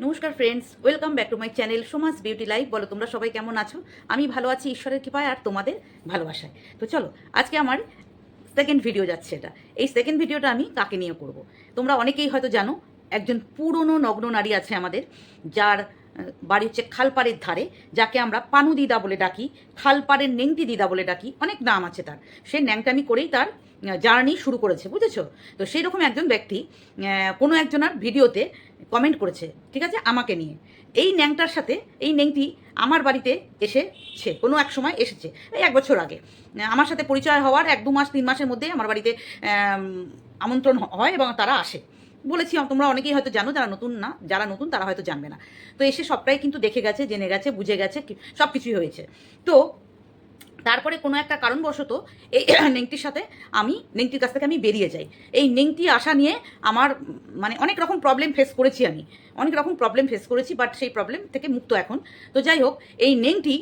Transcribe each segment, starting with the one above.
নমস্কার friends welcome back to my channel Soma's beauty life বলো, তোমরা সবাই কেমন আছো? আমি ভালো আছি, ঈশ্বরের কৃপায় আর তোমাদের ভালোবাসায়। তো চলো, আজকে আমার সেকেন্ড ভিডিও যাচ্ছে এটা। এই সেকেন্ড ভিডিওটা আমি কাকে নিয়ে করব? তোমরা অনেকেই হয়তো জানো, একজন পুরনো নগ্ন নারী আছে আমাদের, যার বাড়ি হচ্ছে খালপাড়ের ধারে, যাকে আমরা পানু দিদা বলে ডাকি, খালপাড়ের নেংটি দিদা বলে ডাকি, অনেক নাম আছে তার। সে ন্যাংটামি করেই তার জার্নি শুরু করেছে, বুঝেছ? তো সেই রকম একজন ব্যক্তি কোনো একজনের ভিডিওতে কমেন্ট করেছে, ঠিক আছে, আমাকে নিয়ে। এই ন্যাংটার সাথে, এই ন্যাংটি আমার বাড়িতে এসেছে, কোনো এক সময় এসেছে, এই এক বছর আগে। আমার সাথে পরিচয় হওয়ার এক দু মাস, তিন মাসের মধ্যে আমার বাড়িতে আমন্ত্রণ হয় এবং তারা আসে। বলেছি তোমরা অনেকেই হয়তো জানো, যারা নতুন না, যারা নতুন, তারা হয়তো জানবে না। তো এসে সবটাই কিন্তু দেখে গেছে, জেনে গেছে, বুঝে গেছে সব কিছুই হয়েছে। তো তারপরে কোনো একটা কারণবশত এই নেংটির সাথে আমি, নেংটির কাছ থেকে আমি বেরিয়ে যাই। এই নেংটি আসা নিয়ে আমার মানে অনেক রকম প্রবলেম ফেস করেছি আমি। অনেক রকম প্রবলেম ফেস করেছি বাট সেই প্রবলেম থেকে মুক্ত এখন। তো যাই হোক, এই নেংটি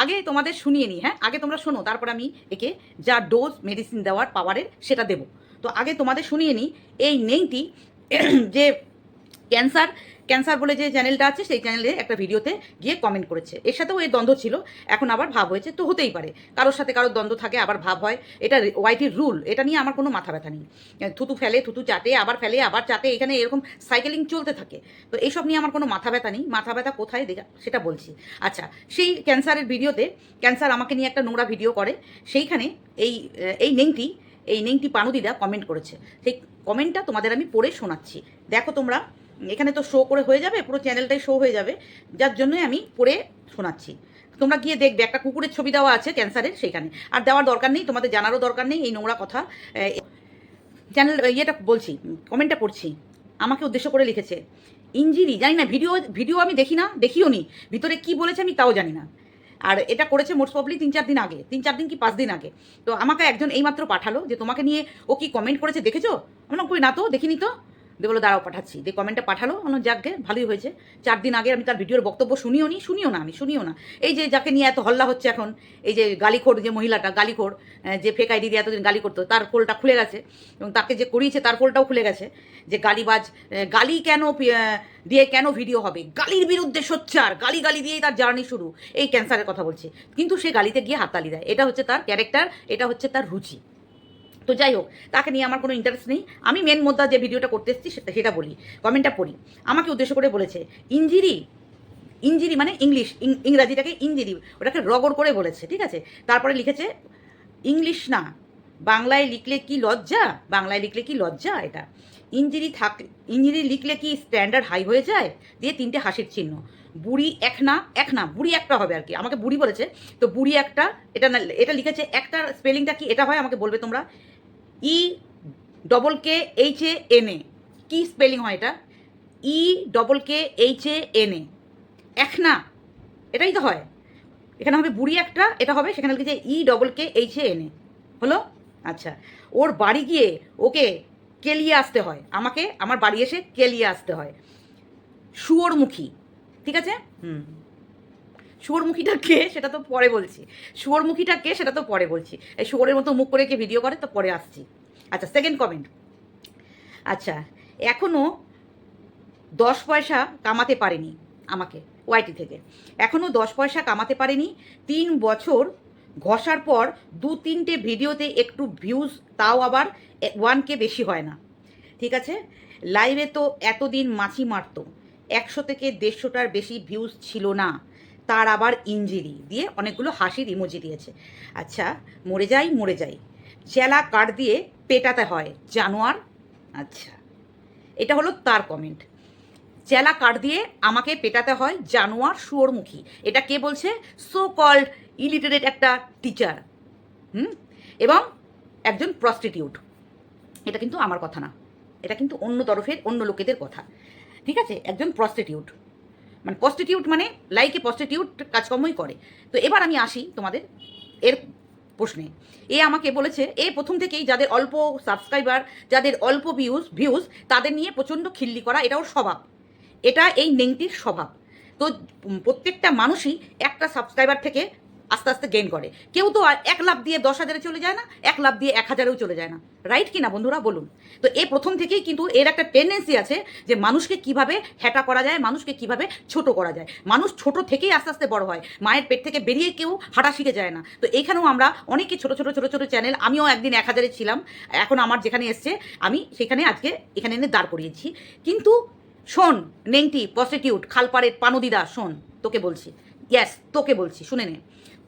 আগে তোমাদের শুনিয়ে নিই হ্যাঁ? আগে তোমরা শোনো, তারপর আমি একে যা ডোজ মেডিসিন দেওয়ার পাওয়ারের সেটা দেবো। তো আগে তোমাদের শুনিয়ে নিই, এই নেংটি, যে ক্যান্সার ক্যান্সার বলে যে চ্যানেলটা আছে, সেই চ্যানেলে একটা ভিডিওতে গিয়ে কমেন্ট করেছে। এর সাথেও এই দ্বন্দ্ব ছিল, এখন আবার ভাব হয়েছে, তো হতেই পারে। কারোর সাথে কারোর দ্বন্দ্ব থাকে, আবার ভাব হয়। এটা ওয়াইটির রুল এটা নিয়ে আমার কোনো মাথা ব্যথা নেই। থুতু ফেলে, থুতু চাটে, আবার ফেলে, আবার চাটে, এখানে এরকম সাইকেলিং চলতে থাকে। তো এইসব নিয়ে আমার কোনো মাথা ব্যথা নেই। মাথা ব্যথা কোথায় দেখা, সেটা বলছি। আচ্ছা সেই ক্যান্সারের ভিডিওতে ক্যান্সার আমাকে নিয়ে একটা নোংরা ভিডিও করে। সেইখানে এই এই নেংটি এই নেংটি পানুদিদা কমেন্ট করেছে। সেই কমেন্টটা তোমাদের আমি পড়ে শোনাচ্ছি। দেখো তোমরা এখানে তো শো করে হয়ে যাবে পুরো চ্যানেলটাই শো হয়ে যাবে যার জন্যই আমি পড়ে শোনাচ্ছি। তোমরা গিয়ে দেখবে একটা কুকুরের ছবি দেওয়া আছে ক্যান্সারের সেখানে আর দেওয়ার দরকার নেই তোমাদের জানারও দরকার নেই এই নোংরা কথা। চ্যানেল ইয়েটা বলছি কমেন্টটা পড়ছি। আমাকে উদ্দেশ্য করে লিখেছে ইঞ্জিরি জানি না ভিডিও ভিডিও আমি দেখি না দেখিও নি। ভিতরে কি বলেছে আমি তাও জানি না। আর এটা করেছে মোস্ট প্রবলি তিন চার দিন আগে তিন চার দিন কি পাঁচ দিন আগে। তো আমাকে একজন এইমাত্র পাঠালো যে তোমাকে নিয়ে ও কি কমেন্ট করেছে দেখেছ? আমি বললাম, কই না তো দেখিনি তো? দিয়ে বলো, দাঁড়াও, পাঠাচ্ছি। দিয়ে কমেন্টটা পাঠালো আমার যাকগে, ভালোই হয়েছে। চার দিন আগে আমি তার ভিডিওর বক্তব্য শুনিও নি, শুনিও না আমি, শুনিও না। এই যে যাকে নিয়ে এত হল্লা হচ্ছে এখন, এই যে গালিখোর যে মহিলাটা, গালিখোর যে ফেক আইডি দিয়ে এতদিন গালি করতো, তার পোলটা খুলে গেছে, এবং তাকে যে করিয়েছে, তার পোলটাও খুলে গেছে, যে গালিবাজ গালি কেন দিয়ে কেন ভিডিও হবে? গালির বিরুদ্ধে সোচ্চার, গালি গালি দিয়েই তার জার্নি শুরু। এই ক্যান্সারের কথা বলছি। কিন্তু সে গালিতে গিয়ে হাততালি দেয়। এটা হচ্ছে তার ক্যারেক্টার এটা হচ্ছে তার রুচি। তো যাই হোক, তাকে নিয়ে আমার কোনো ইন্টারেস্ট নেই। আমি মেন মুদ্রা যে ভিডিওটা করতে এসেছি সেটা সেটা বলি কমেন্টটা পড়ি। আমাকে উদ্দেশ্য করে বলেছে, ইঞ্জিরি ইঞ্জিরি মানে ইংলিশ ইংরাজিটাকে ইঞ্জিরি, ওটাকে রগড় করে বলেছে, ঠিক আছে? তারপরে লিখেছে, ইংলিশ না, বাংলায় লিখলে কি লজ্জা? বাংলায় লিখলে কি লজ্জা এটা? ইঞ্জিরি থাক ইঞ্জিরি লিখলে কি স্ট্যান্ডার্ড হাই হয়ে যায়? দিয়ে তিনটে হাসির চিহ্ন। বুড়ি এক না এক না, বুড়ি একটা হবে আর কি। আমাকে বুড়ি বলেছে, তো বুড়ি একটা, এটা না এটা লিখেছে, একটা স্পেলিংটা কি, এটা হয় আমাকে বলবে তোমরা? E double K H A N A. Key spelling হয় এটা? E double K H A N A. এক না, এটাই তো হয়। এখানে হবে বুড়ি একটা, এটা হবে সেখানে লিখেছে E double K H A N A. হলো? আচ্ছা ওর বাড়ি গিয়ে ওকে কেলিয়ে আসতে হয়? আমাকে, আমার বাড়ি এসে কেলিয়ে আসতে হয়? শুয়োরমুখী, ঠিক আছে? হুম। শুয়োরমুখীটা কে সেটা তো পরে বলছি। শুয়োরমুখীটা কে সেটা তো পরে বলছি। এই শুয়োরের মতো মুখ করে কে ভিডিও করে, তো পরে আসছি। আচ্ছা সেকেন্ড কমেন্ট আচ্ছা এখনও দশ পয়সা কামাতে পারেনি আমাকে ওয়াইটি থেকে। এখনও দশ পয়সা কামাতে পারেনি, তিন বছর ঘষার পর দু তিনটে ভিডিওতে একটু ভিউজ তাও আবার ওয়ানকে বেশি হয় না। ঠিক আছে? লাইভে তো এতদিন মাছি মারতো। একশো থেকে দেড়শোটার বেশি ভিউজ ছিল না। তার আবার ইঞ্জিরি দিয়ে অনেকগুলো হাসির ইমোজি দিয়েছে। আচ্ছা মরে যাই মরে যাই। চেলা কাঠ দিয়ে পেটাতে হয়, জানোয়ার। আচ্ছা এটা হলো তার কমেন্ট চেলা কাঠ দিয়ে আমাকে পেটাতে হয় জানোয়ার শুয়োরমুখী। এটা কে বলছে? সো কল্ড ইলিটারেট একটা টিচার হুম? এবং একজন প্রস্টিটিউট এটা কিন্তু আমার কথা না। এটা কিন্তু অন্য তরফের, অন্য লোকেদের কথা। ঠিক আছে? একজন প্রস্টিটিউট মানে প্রস্টিটিউট মানে লাইকে প্রস্টিটিউট কাজকর্মই করে। তো এবার আমি আসি তোমাদের এর প্রশ্নে। এ আমাকে বলেছে, এ প্রথম থেকেই যাদের অল্প সাবস্ক্রাইবার যাদের অল্প ভিউজ ভিউজ তাদের নিয়ে প্রচণ্ড খিল্লি করা এটাও স্বভাব। এটা এই নেংটির স্বভাব। তো প্রত্যেকটা মানুষই একটা সাবস্ক্রাইবার থেকে আস্তে আস্তে গেইন করে। কেউ তো এক লাভ দিয়ে দশ হাজারে চলে যায় না, এক লাভ দিয়ে এক হাজারেও চলে যায় না। রাইট কি না বন্ধুরা, বলুন। তো এ প্রথম থেকেই কিন্তু এর একটা টেন্ডেন্সি আছে যে মানুষকে কীভাবে হ্যাটা করা যায়, মানুষকে কীভাবে ছোট করা যায়। মানুষ ছোট থেকেই আস্তে আস্তে বড় হয়। মায়ের পেট থেকে বেরিয়ে কেউ হাঁটা শিখে যায় না। তো এখানেও আমরা অনেকে ছোট ছোট ছোট ছোট চ্যানেল আমিও একদিন এক হাজারে ছিলাম। এখন আমার যেখানে এসছে, আমি সেখানে আজকে এখানে এনে দাঁড় করিয়েছি। কিন্তু শোন, নেংটি প্রস্টিটিউট খালপাড়ের পানদিদা, শোন, তোকে বলছি। ইয়াস তোকে বলছি, শুনে নে।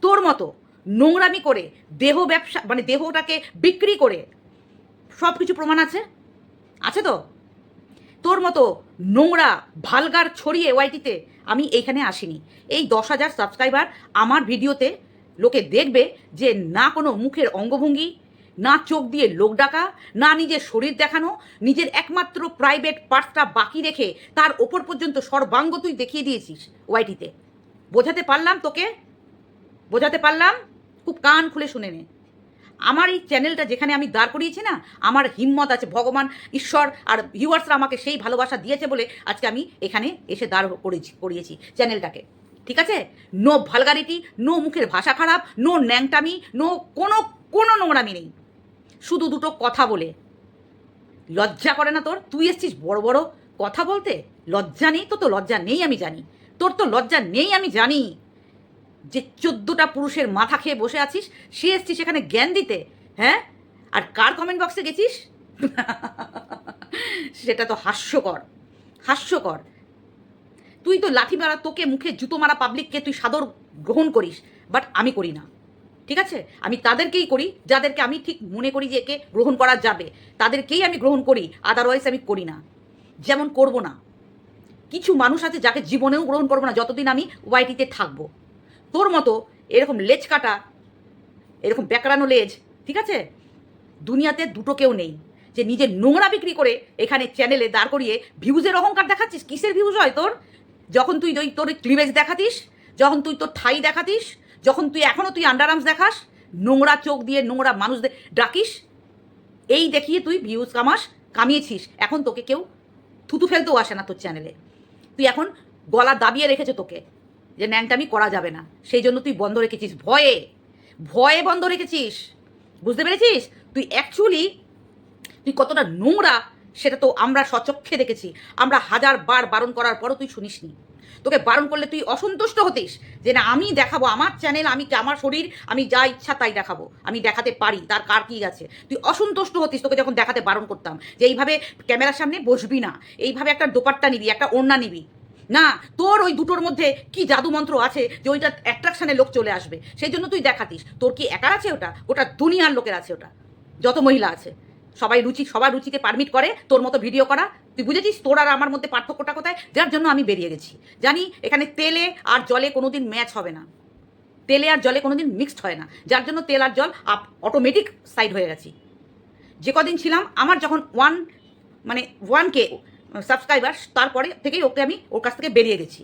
তোর মতো নোংরামি করে দেহ ব্যবসা মানে দেহটাকে বিক্রি করে সব কিছু প্রমাণ আছে? আছে তো? তোর মতো নোংরা, ভালগার ছড়িয়ে ওয়াইটিতে আমি এইখানে আসিনি। এই দশ হাজার সাবস্ক্রাইবার আমার ভিডিওতে লোকে দেখবে যে না কোনো মুখের অঙ্গভঙ্গি, না চোখ দিয়ে লোক ডাকা, না নিজের শরীর দেখানো, নিজের একমাত্র প্রাইভেট পার্টসটা বাকি রেখে তার ওপর পর্যন্ত সর্বাঙ্গ তুই দেখিয়ে দিয়েছিস ওয়াইটিতে। বোঝাতে পারলাম তোকে? বোঝাতে পারলাম? খুব কান খুলে শুনে নে। আমার এই চ্যানেলটা যেখানে আমি দাঁড় করিয়েছি না, আমার হিম্মত আছে, ভগবান, ঈশ্বর আর ভিউয়ার্সরা আমাকে সেই ভালোবাসা দিয়েছে বলে আজকে আমি এখানে এসে দাঁড় করেছি, করিয়েছি চ্যানেলটাকে। ঠিক আছে? নো ভালগারিটি, নো মুখের ভাষা খারাপ, নো ন্যাংটামি, নো কোনো কোনো নোংরামি নেই। শুধু দুটো কথা বলে। লজ্জা করে না তোর? তুই এসছিস বড় বড় কথা বলতে? লজ্জা নেই তো তো লজ্জা নেই আমি জানি। তোর তো লজ্জা নেই আমি জানি। যে চোদ্দোটা পুরুষের মাথা খেয়ে বসে আছিস, সে এসছিস সেখানে জ্ঞান দিতে হ্যাঁ? আর কার কমেন্ট বক্সে গেছিস? সেটা তো হাস্যকর হাস্যকর। তুই তো লাঠি মারা, তোকে মুখে জুতো মারা পাবলিককে তুই সাদর গ্রহণ করিস বাট আমি করি না। ঠিক আছে? আমি তাদেরকেই করি, যাদেরকে আমি ঠিক মনে করি যে একে গ্রহণ করা যাবে, তাদেরকেই আমি গ্রহণ করি আদারওয়াইজ আমি করি না। যেমন করব না। কিছু মানুষ আছে যাকে জীবনেও গ্রহণ করব না, যতদিন আমি ওয়াইটিতে থাকব। তোর মতো এরকম লেজ কাটা, এরকম ব্যাকড়ানো লেজ, ঠিক আছে? দুনিয়াতে দুটো কেউ নেই। যে নিজের নোংরা বিক্রি করে এখানে চ্যানেলে দাঁড় করিয়ে ভিউজের অহংকার দেখাচ্ছিস? কিসের ভিউজ হয় তোর? যখন তুই ওই তোর ক্লিভেজ দেখাতিস, যখন তুই তোর ঠাই দেখাতিস, যখন তুই এখনও তুই আন্ডারআর্মস দেখাস, নোংরা চোখ দিয়ে নোংরা মানুষদের ডাকিস, এই দেখিয়ে তুই ভিউজ কামাস, কামিয়েছিস। এখন তোকে কেউ থুতু ফেলতেও আসে না তোর চ্যানেলে তুই এখন গলা দাবিয়ে রেখেছে তোকে। যে ন্যাংটামি করা যাবে না। সেই জন্য তুই বন্ধ রেখেছিস। ভয়ে। ভয়ে বন্ধ রেখেছিস। বুঝতে পেরেছিস? তুই অ্যাকচুয়ালি তুই কতটা নোংরা, সেটা তো আমরা সচক্ষে দেখেছি। আমরা হাজার বার বারণ করার পরও তুই শুনিসনি। তোকে বারণ করলে তুই অসন্তুষ্ট হতিস যে, না, আমি দেখাবো। আমার চ্যানেল আমি আমার শরীর, আমি যা ইচ্ছা তাই দেখাবো। আমি দেখাতে পারি। তার কার কি আছে? তুই অসন্তুষ্ট হতিস তোকে যখন দেখাতে বারণ করতাম যে, এইভাবে ক্যামেরার সামনে বসবি না। এইভাবে একটা দোপাট্টা নিবি, একটা ওড়না নিবি। না, তোর ওই দুটোর মধ্যে কি জাদু মন্ত্র আছে যে ওইটা অ্যাট্রাকশনে লোক চলে আসবে? সেই জন্য তুই দেখাতিস। তোর কি একা আছে ওটা? ওটা দুনিয়ার লোকের আছে ওটা। যত মহিলা আছে। সবাই রুচি, সবার রুচিকে পারমিট করে তোর মতো ভিডিও করা। তুই বুঝেছিস তোর আর আমার মধ্যে পার্থক্যটা কোথায়? যার জন্য আমি বেরিয়ে গেছি। জানি এখানে তেলে আর জলে কোনোদিন ম্যাচ হবে না। তেলে আর জলে কোনোদিন মিক্সড হয় না। যার জন্য তেল আর জল আপ অটোমেটিক সাইড হয়ে গেছি। যে কদিন ছিলাম, আমার যখন ওয়ান মানে ওয়ান কে সাবস্ক্রাইবার তারপরে থেকেই ওকে আমি ওর কাছ থেকে বেরিয়ে গেছি।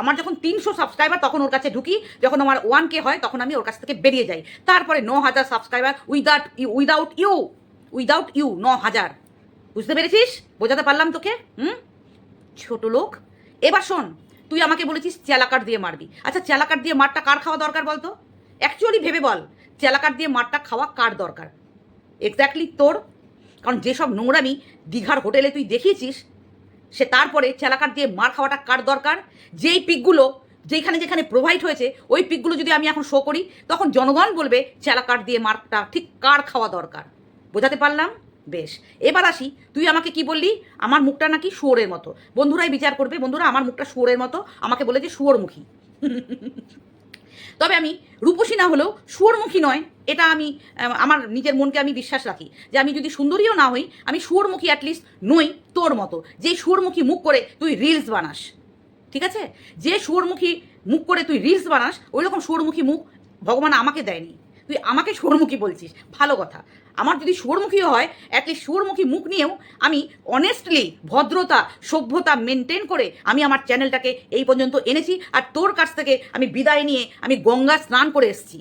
আমার যখন তিনশো সাবস্ক্রাইবার তখন ওর কাছে ঢুকি, যখন আমার ওয়ান কে হয়, তখন আমি ওর কাছ থেকে বেরিয়ে যাই। তারপরে ন হাজার subscriber without you without you without you ন হাজার বুঝতে পেরেছিস? বোঝাতে পারলাম তোকে? হুম? ছোট লোক। এবার শোন, তুই আমাকে বলেছিস চেলাকাট দিয়ে মারবি। আচ্ছা চেলাকাট দিয়ে মারটা কার খাওয়া দরকার বলতো? অ্যাকচুয়ালি ভেবে বল চেলাকাট দিয়ে মারটা খাওয়া কার দরকার? এক্স্যাক্টলি তোর কারণ যেসব নোংরামি দীঘার হোটেলে তুই দেখিয়েছিস, সে তারপরে চেলাকাট দিয়ে মার খাওয়াটা কার দরকার? যেই পিকগুলো যেখানে যেখানে প্রোভাইড হয়েছে, ওই পিকগুলো যদি আমি এখন শো করি, তখন জনগণ বলবে চেলাকাট দিয়ে মারটা ঠিক কার খাওয়া দরকার? বোঝাতে পারলাম? বেশ। এবার আসি, তুই আমাকে কি বললি? আমার মুখটা নাকি শুয়োরের মতো। বন্ধুরাই বিচার করবে, বন্ধুরা, আমার মুখটা শুয়োরের মতো, আমাকে বলে যে শুয়োরমুখী। তবে আমি রূপসী না হলেও শুয়োরমুখী নয়, এটা আমি আমার নিজের মনকে আমি বিশ্বাস রাখি যে আমি যদি সুন্দরীও না হই, আমি শুয়োরমুখী অ্যাটলিস্ট নই তোর মতো। যে শুয়োরমুখী মুখ করে তুই রিলস বানাস, ঠিক আছে? যে শুয়োরমুখী মুখ করে তুই রিলস বানাস ওই রকম শুয়োরমুখী মুখ ভগবান আমাকে দেয়নি। তুই আমাকে সুরমুখী বলছিস, ভালো কথা। আমার যদি সুরমুখীও হয় অ্যাটলিস্ট সুরমুখী মুখ নিয়েও আমি অনেস্টলি ভদ্রতা, সভ্যতা মেনটেন করে আমি আমার চ্যানেলটাকে এই পর্যন্ত এনেছি আর তোর কাছ থেকে আমি বিদায় নিয়ে আমি গঙ্গা স্নান করে এসেছি।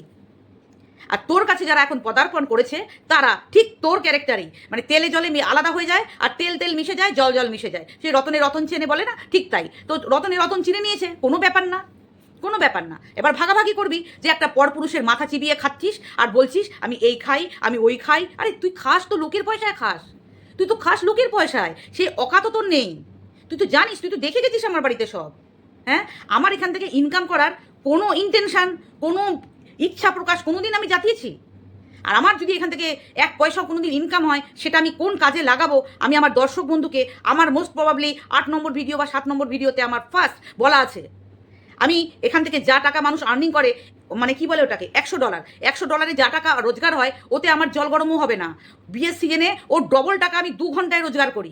আর তোর কাছে যারা এখন পদার্পণ করেছে, তারা ঠিক তোর ক্যারেক্টারই মানে তেলে জলে আলাদা হয়ে যায় আর তেল তেল মিশে যায়, জল জল মিশে যায়। সেই রতনে রতন চেনে বলে না? ঠিক তাই। তো রতনে রতন চিনে নিয়েছে, কোনো ব্যাপার না। কোনো ব্যাপার না। এবার ভাগাভাগি করবি যে একটা পরপুরুষের মাথা চিবিয়ে খাচ্ছিস আর বলছিস, আমি এই খাই, আমি ওই খাই। আরে তুই খাস তো লোকের পয়সায় খাস। তুই তো খাস লোকের পয়সায় সেই অকাত তোর নেই। তুই তো জানিস, তুই তো দেখে গেছিস আমার বাড়িতে সব। হ্যাঁ? আমার এখান থেকে ইনকাম করার কোনো ইন্টেনশন কোনো ইচ্ছা প্রকাশ কোনো দিন আমি জাতিয়েছি? আর আমার যদি এখান থেকে এক পয়সাও কোনোদিন ইনকাম হয়, সেটা আমি কোন কাজে লাগাবো? আমি আমার দর্শক বন্ধুকে, আমার মোস্ট প্রবাবলি আট নম্বর ভিডিও বা সাত নম্বর ভিডিওতে আমার ফার্স্ট বলা আছে। আমি এখান থেকে যা টাকা মানুষ আর্নিং করে মানে কি বলে ওটাকে, একশো ডলার একশো ডলারে যা টাকা রোজগার হয়, ওতে আমার জল গরমও হবে না। বিএসসিএনে ও ওর ডবল টাকা আমি দু ঘন্টায় রোজগার করি।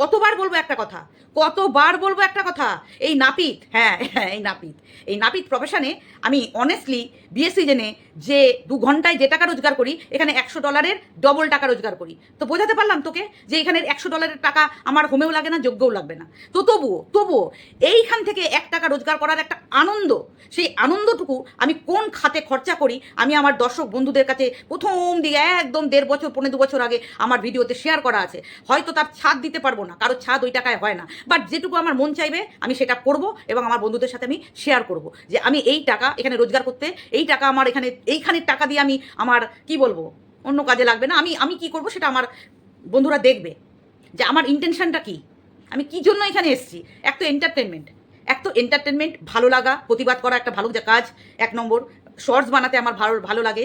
কতবার বলব একটা কথা? কতবার বলব একটা কথা? এই নাপিত হ্যাঁ হ্যাঁ এই নাপিত। এই নাপিত প্রফেশনে আমি অনেস্টলি বিয়ে সিজনে যে দু ঘন্টায় যে টাকা রোজগার করি, এখানে একশো ডলারের ডবল টাকা রোজগার করি। তো বোঝাতে পারলাম তোকে যে এখানের একশো ডলারের টাকা আমার হোমেও লাগে না যোগ্যও লাগবে না। তো তবুও তবুও এইখান থেকে এক টাকা রোজগার করার একটা আনন্দ, সেই আনন্দটুকু আমি কোন খাতে খরচা করি, আমি আমার দর্শক বন্ধুদের কাছে প্রথম দিকে একদম দেড় বছর, পনেরো দু বছর আগে আমার ভিডিওতে শেয়ার করা আছে। হয়তো তার ছাদ দিতে পারব না। কারও ছাদ ওই টাকায় হয় না। বাট যেটুকু আমার মন চাইবে, আমি সেটা করব এবং আমার বন্ধুদের সাথে আমি শেয়ার করব। যে আমি এই টাকা এখানে রোজগার করতে, এই টাকা আমার এখানে এইখানের টাকা দিয়ে আমি আমার, কি বলব, অন্য কাজে লাগবে না। আমি আমি কি করব সেটা আমার বন্ধুরা দেখবে। যে আমার ইন্টেনশনটা কি? আমি কি জন্য এখানে এসেছি? এক তো এন্টারটেনমেন্ট এক তো এন্টারটেনমেন্ট ভালো লাগা, প্রতিবাদ করা একটা ভালো কাজ। এক নম্বর শর্টস বানাতে আমার ভালো ভালো লাগে।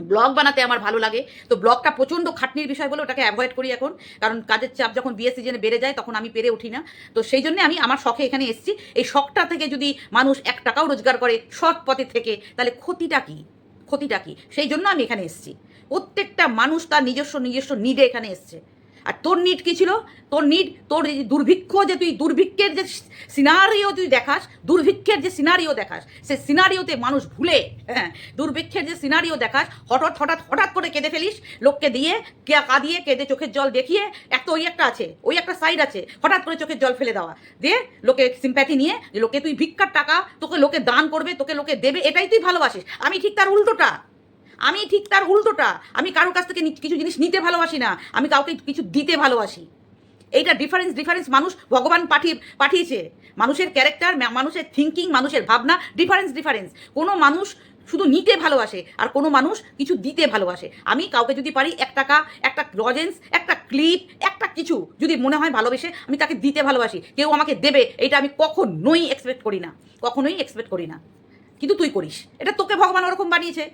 ব্লগ বানাতে আমার ভালো লাগে। তো ব্লগটা প্রচণ্ড খাটনির বিষয় বলে ওটাকে অ্যাভয়েড করি এখন। কারণ কাজের চাপ যখন বিয়ে সিজনে বেড়ে যায়, তখন আমি পেরে উঠি না। তো সেই জন্য আমি আমার শখে এখানে এসেছি। এই শখটা থেকে যদি মানুষ এক টাকাও রোজগার করে সৎ পথে থেকে, তাহলে ক্ষতিটা কী? ক্ষতিটা কী? সেই জন্য আমি এখানে এসেছি। প্রত্যেকটা মানুষ তার নিজস্ব নিজস্ব নিডে এখানে এসছে। আর তোর নিট কি ছিল? তোর নিট তোর দুর্ভিক্ষ যে তুই, দুর্ভিক্ষের যে সিনারিও তুই দেখাস, দুর্ভিক্ষের যে সিনারিও দেখাস, সে সিনারিওতে মানুষ ভুলে হ্যাঁ দুর্ভিক্ষের যে সিনারিও দেখাস, হঠাৎ হঠাৎ হঠাৎ করে কেঁদে ফেলিস, লোককে দিয়ে কে কাঁদিয়ে, কেঁদে চোখের জল দেখিয়ে এক তো ওই একটা আছে, ওই একটা সাইড আছে, হঠাৎ করে চোখের জল ফেলে দেওয়া। দিয়ে লোকে সিম্প্যাথি নিয়ে লোকে তুই ভিক্ষার টাকা, তোকে লোকে দান করবে, তোকে লোকে দেবে, এটাই তুই ভালোবাসিস। আমি ঠিক তার উল্টোটা। আমি ঠিক তার উল্টোটা। আমি কারোর কাছ থেকে কিছু জিনিস নিতে ভালোবাসি না। আমি কাউকে কিছু দিতে ভালোবাসি। এইটা ডিফারেন্স ডিফারেন্স মানুষ ভগবান পাঠিয়ে পাঠিয়েছে। মানুষের ক্যারেক্টার মানুষের থিঙ্কিং মানুষের ভাবনা ডিফারেন্স ডিফারেন্স কোনো মানুষ শুধু নিতে ভালোবাসে আর কোনো মানুষ কিছু দিতে ভালোবাসে। আমি কাউকে যদি পারি এক টাকা, একটা লজেন্স একটা ক্লিপ একটা কিছু যদি মনে হয় ভালোবেসে আমি তাকে দিতে ভালোবাসি। কেউ আমাকে দেবে এটা আমি কখনোই এক্সপেক্ট করি না। কখনোই এক্সপেক্ট করি না। কিন্তু তুই করিস। এটা তোকে ভগবান ওরকম বানিয়েছে।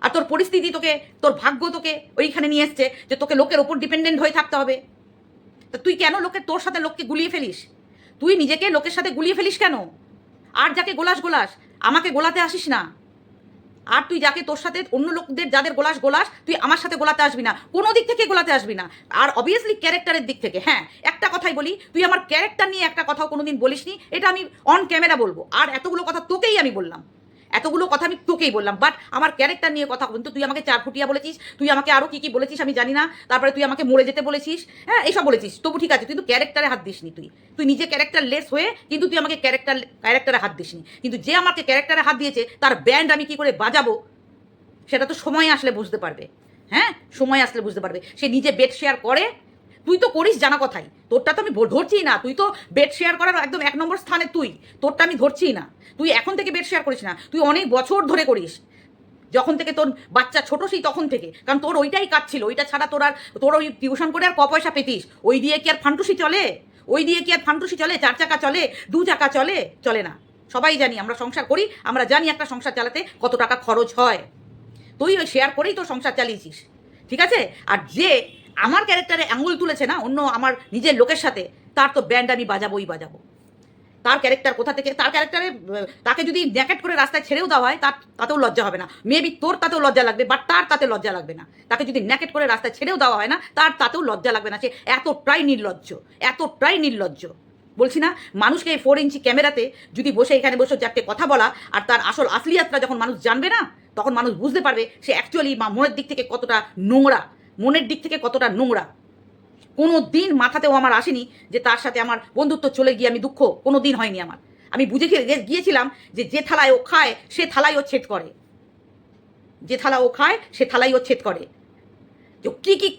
আর তোর পরিস্থিতি তোকে, তোর ভাগ্য তোকে ওইখানে নিয়ে এসছে যে তোকে লোকের ওপর ডিপেন্ডেন্ট হয়ে থাকতে হবে। তা তুই কেন লোকের তোর সাথে লোককে গুলিয়ে ফেলিস? তুই নিজেকে লোকের সাথে গুলিয়ে ফেলিস কেন? আর যাকে গোলাস গোলাস, আমাকে গোলাতে আসিস না। আর তুই যাকে তোর সাথে অন্য লোকদের, যাদের গোলাস গোলাস, তুই আমার সাথে গোলাতে আসবি না। কোনো দিক থেকে গোলাতে আসবি না। আর অবভিয়াসলি ক্যারেক্টারের দিক থেকে হ্যাঁ একটা কথাই বলি, তুই আমার ক্যারেক্টার নিয়ে একটা কথাও কোনোদিন বলিসনি, এটা আমি অন ক্যামেরা বলব। আর এতগুলো কথা তোকেই আমি বললাম। এতগুলো কথা আমি তোকেই বললাম বাট আমার ক্যারেক্টার নিয়ে কথা কিন্তু তুই আমাকে চার ফুটিয়া বলেছিস, তুই আমাকে আরও কী কী বলেছিস আমি জানি না, তারপরে তুই আমাকে মরে যেতে বলেছিস হ্যাঁ এইসব বলেছিস, তবু ঠিক আছে, কিন্তু ক্যারেক্টারে হাত দিসনি তুই তুই নিজে ক্যারেক্টার লেস হয়ে কিন্তু তুই আমাকে ক্যারেক্টার ক্যারেক্টারে হাত দিসনি, কিন্তু যে আমাকে ক্যারেক্টারে হাত দিয়েছে, তার ব্যান্ড আমি কি করে বাজাবো, সেটা তো সময় আসলে বুঝতে পারবে হ্যাঁ সময় আসলে বুঝতে পারবে, সে নিজে বেড শেয়ার করে তুই তো করিস জানা কথাই। তোরটা তো আমি ধরছিই না। তুই তো বেড শেয়ার করার একদম এক নম্বর স্থানে তুই। তোরটা আমি ধরছিই না। তুই এখন থেকে বেড শেয়ার করিস না। তুই অনেক বছর ধরে করিস। যখন থেকে তোর বাচ্চা ছোট সেই তখন থেকে। কারণ তোর ওইটাই কাজ ছিল। ওইটা ছাড়া তোর আর তোর ওই টিউশন করে আর ক পয়সা পেতিস? ওই দিয়ে কি আর ফান্টুসি চলে? ওই দিয়ে কি আর ফান্টুসি চলে? চার চাকা চলে? দু চাকা চলে? চলে না। সবাই জানি আমরা সংসার করি, আমরা জানি একটা সংসার চালাতে কত টাকা খরচ হয়। তুই ওই শেয়ার করেই তোর সংসার চালিয়েছিস। ঠিক আছে? আর যে আমার ক্যারেক্টারে আঙুল তুলেছে না, অন্য আমার নিজের লোকের সাথে, তার তো ব্যান্ড আমি বাজাবোই বাজাবো। তার ক্যারেক্টার কোথা থেকে, তার ক্যারেক্টারে তাকে যদি জ্যাকেট করে রাস্তায় ছেড়েও দেওয়া হয়, তার, তাতেও লজ্জা হবে না। মেবি তোর তাতেও লজ্জা লাগবে বাট তার তাতে লজ্জা লাগবে না। তাকে যদি ন্যাকেট করে রাস্তায় ছেড়েও দেওয়া হয় না, তার তাতেও লজ্জা লাগবে না। সে এতটাই নির্লজ্জ এতটাই নির্লজ্জ। বলছি না, মানুষকে ফোর ইঞ্চি ক্যামেরাতে যদি বসে এখানে বসে যাকে কথা বলা, আর তার আসল আসলিয়াতটা যখন মানুষ জানবে না, তখন মানুষ বুঝতে পারবে সে অ্যাকচুয়ালি মনের দিক থেকে কতটা নোংরা। মনের দিক থেকে কতটা নোংরা। কোনো দিন মাথাতেও আমার আসেনি যে তার সাথে আমার বন্ধুত্ব চলে গিয়ে আমি দুঃখ কোনো দিন হয়নি আমার। আমি বুঝে গিয়ে- গিয়েছিলাম যে যে থালায় ও খায়, সে থালায় ও ছেদ করে। যে থালা ও খায়, সে থালাই ও ছেদ করে। যে কী কী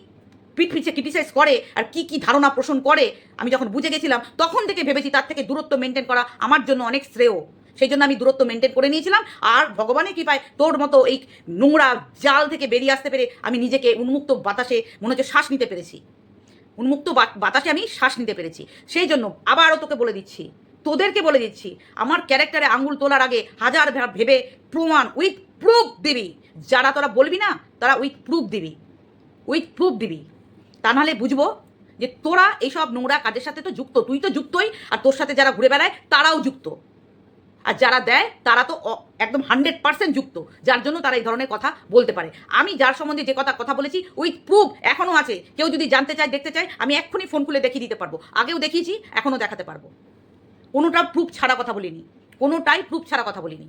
পিঠ পিছে ক্রিটিসাইজ করে আর কি কি ধারণা পোষণ করে, আমি যখন বুঝে গেছিলাম, তখন থেকে ভেবেছি তার থেকে দূরত্ব মেনটেন করা আমার জন্য অনেক শ্রেয়। সেই জন্য আমি দূরত্ব মেনটেন করে নিয়েছিলাম। আর ভগবানের কি পায় তোর মতো এই নোংরা জাল থেকে বেরিয়ে আসতে পেরে আমি নিজেকে উন্মুক্ত বাতাসে, মনে হচ্ছে শ্বাস নিতে পেরেছি। উন্মুক্ত বাতাসে আমি শ্বাস নিতে পেরেছি। সেই জন্য আবারও তোকে বলে দিচ্ছি, তোদেরকে বলে দিচ্ছি, আমার ক্যারেক্টারে আঙুল তোলার আগে হাজার ভেবে প্রমাণ উইথ প্রুফ দিবি। যারা তোরা বলবি না, তারা উইথ প্রুফ দিবি। উইথ প্রুফ দিবি। তা নাহলে বুঝব যে তোরা এইসব নোংরা কাজের সাথে তো যুক্ত, তুই তো যুক্তই, আর তোর সাথে যারা ঘুরে বেড়ায়, তারাও যুক্ত। আর যারা দেয়, তারা তো একদম হান্ড্রেড পার্সেন্ট যুক্ত, যার জন্য তারা এই ধরনের কথা বলতে পারে। আমি যার সম্বন্ধে যে কথা কথা বলেছি উইথ প্রুফ এখনও আছে। কেউ যদি জানতে চায়, দেখতে চায়, আমি এক্ষুনি ফোন খুলে দেখিয়ে দিতে পারব। আগেও দেখিয়েছি এখনও দেখাতে পারব। কোনোটা প্রুফ ছাড়া কথা বলিনি। কোনোটাই প্রুফ ছাড়া কথা বলিনি।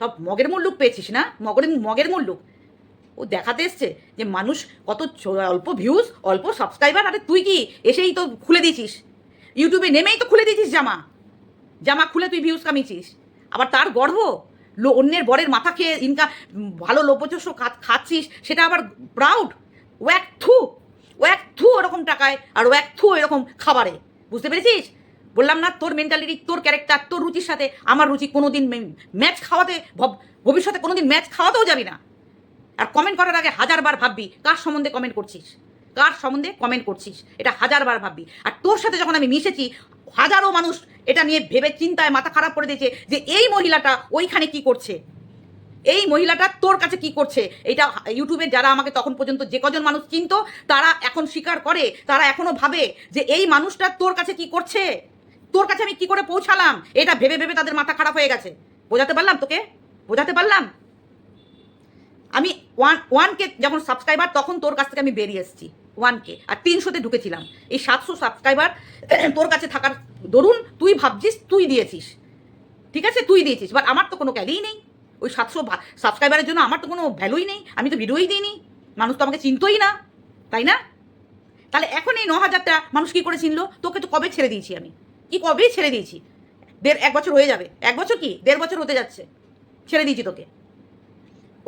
সব মগের মুল্লুক পেয়েছিস না? মগের মগের মুল্লুক ও দেখাতে এসছে যে মানুষ কত অল্প ভিউজ অল্প সাবস্ক্রাইবার আরে তুই কি এসেই তো খুলে দিয়েছিস? ইউটিউবে নেমেই তো খুলে দিয়েছিস জামা। জামা খুলে তুই ভিউজ কামিয়েছিস। আবার তার গর্ব অন্যের বরের মাথা খেয়ে ইনকাম ভালো লোপচস্য খাচ্ছিস, সেটা আবার প্রাউড ওয়াক থু ওয়াক থু ওরকম টাকায় আর ওয়াক থু এরকম খাবারে। বুঝতে পেরেছিস? বললাম না, তোর মেন্টালিটি তোর ক্যারেক্টার তোর রুচির সাথে আমার রুচি কোনো দিন ম্যাচ খাওয়াতে ভব- ভবিষ্যতে কোনোদিন ম্যাচ খাওয়াতেও যাবি না। আর কমেন্ট করার আগে হাজারবার ভাববি, কার সম্বন্ধে কমেন্ট করছিস? কার সম্বন্ধে কমেন্ট করছিস? এটা হাজারবার ভাববি। আর তোর সাথে যখন আমি মিশেছি হাজারো মানুষ এটা নিয়ে ভেবে চিন্তায় মাথা খারাপ করে দিয়েছে যে এই মহিলাটা ওইখানে কি করছে? এই মহিলাটা তোর কাছে কি করছে? এটা ইউটিউবে যারা আমাকে তখন পর্যন্ত যে কজন মানুষ চিনতো, তারা এখন স্বীকার করে, তারা এখনও ভাবে যে এই মানুষটা তোর কাছে কি করছে? তোর কাছে আমি কি করে পৌঁছালাম? এটা ভেবে ভেবে তাদের মাথা খারাপ হয়ে গেছে। বোঝাতে পারলাম তোকে? বোঝাতে পারলাম? আমি ওয়ান, ওয়ানকে যখন সাবস্ক্রাইবার তখন তোর কাছ থেকে আমি বেরিয়ে এসেছি। ওয়ানকে। আর তিনশোতে ঢুকেছিলাম। এই সাতশো সাবস্ক্রাইবার তোর কাছে থাকার দরুন তুই ভাবছিস তুই দিয়েছিস। ঠিক আছে? তুই দিয়েছিস। বাট আমার তো কোনো ক্যালিই নেই। ওই সাতশো সাবস্ক্রাইবারের জন্য আমার তো কোনো ভ্যালুই নেই। আমি তো ভিডিওই দিইনি। মানুষ তো আমাকে চিনতই না। তাই না? তাহলে এখন এই ন হাজারটা মানুষ কী করে চিনলো? তোকে তো কবে ছেড়ে দিয়েছি আমি? কি কবে ছেড়ে দিয়েছি? দেড় এক বছর হয়ে যাবে। এক বছর কি? দেড় বছর হতে যাচ্ছে। ছেড়ে দিয়েছি তোকে।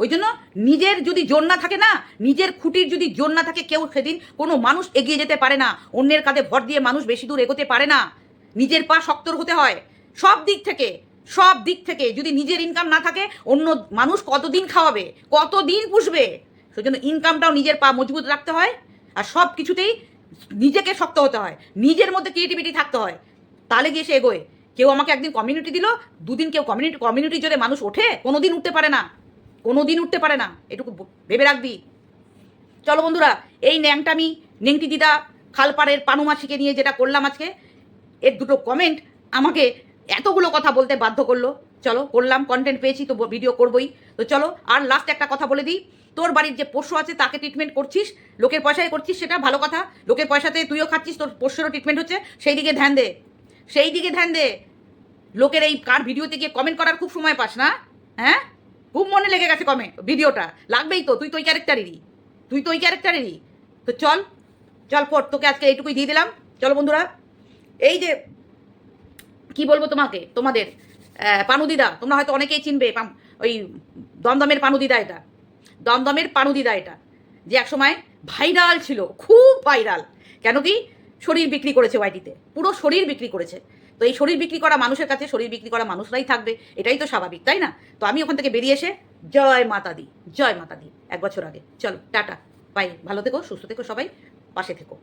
ওই জন্য নিজের যদি জোর না থাকে না, নিজের খুঁটির যদি জোর না থাকে, কেউ সেদিন কোনো মানুষ এগিয়ে যেতে পারে না। অন্যের কাঁধে ভর দিয়ে মানুষ বেশি দূর এগোতে পারে না। নিজের পা শক্তর হতে হয়। সব দিক থেকে, সব দিক থেকে যদি নিজের ইনকাম না থাকে, অন্য মানুষ কতদিন খাওয়াবে? কতদিন পুষবে? সেজন্য ইনকামটাও নিজের পা মজবুত রাখতে হয় আর সব কিছুতেই নিজেকে শক্ত হতে হয়। নিজের মধ্যে ক্রিয়েটিভিটি থাকতে হয়। তাহলে গিয়ে সে এগোয়। কেউ আমাকে একদিন কমিউনিটি দিল, দুদিন কেউ কমিউনিটি কমিউনিটি জোরে মানুষ ওঠে কোনো দিন উঠতে পারে না। কোনো দিন উঠতে পারে না। এটুকু ভেবে রাখবি। চলো বন্ধুরা, এই ন্যাংটামি নেংটি দিদা, খালপাড়ের পানুমাসিকে নিয়ে যেটা করলাম আজকে, এর দুটো কমেন্ট আমাকে এতগুলো কথা বলতে বাধ্য করল। চলো, করলাম কন্টেন্ট পেয়েছি, তো ভিডিও করবই। তো চলো, আর লাস্ট একটা কথা বলে দিই। তোর বাড়ির যে পোষ্য আছে, তাকে ট্রিটমেন্ট করছিস? লোকের পয়সায় করছিস সেটা? ভালো কথা। লোকের পয়সাতে তুইও খাচ্ছিস, তোর পোষ্যরও ট্রিটমেন্ট হচ্ছে। সেই দিকে ধ্যান দে। সেই দিকে ধ্যান দে। লোকের এই কার ভিডিওতে গিয়ে কমেন্ট করার খুব সময় পাস না? হ্যাঁ? খুব মনে লেগে গেছে কমেন্ট ভিডিওটা। লাগবেই তো, তুই তো ওই ক্যারেক্টারেরই তুই তো ওই ক্যারেক্টারেরই তো চল চল ফোর তোকে আজকে এইটুকুই দিয়ে দিলাম। চলো বন্ধুরা, এই যে, কি বলব তোমাকে, তোমাদের পানুদিদা তোমরা হয়তো অনেকেই চিনবে ওই দমদমের পানুদিদা এটা। দমদমের পানুদিদা এটা, যে একসময় ভাইরাল ছিল, খুব ভাইরাল কেন কি? শরীর বিক্রি করেছে ওয়াইটিতে পুরো শরীর বিক্রি করেছে। তো এই শরীর বিক্রি করা মানুষের কাছে শরীর বিক্রি করা মানুষরাই থাকবে, এটাই তো স্বাভাবিক, তাই না? তো আমি ওখান থেকে বেরিয়ে এসে জয় মাতা দি, জয় মাতা দি, এক বছর আগে। চলো, টাটা, বাই, ভালো থেকো, সুস্থ থেকো সবাই, পাশে থেকো।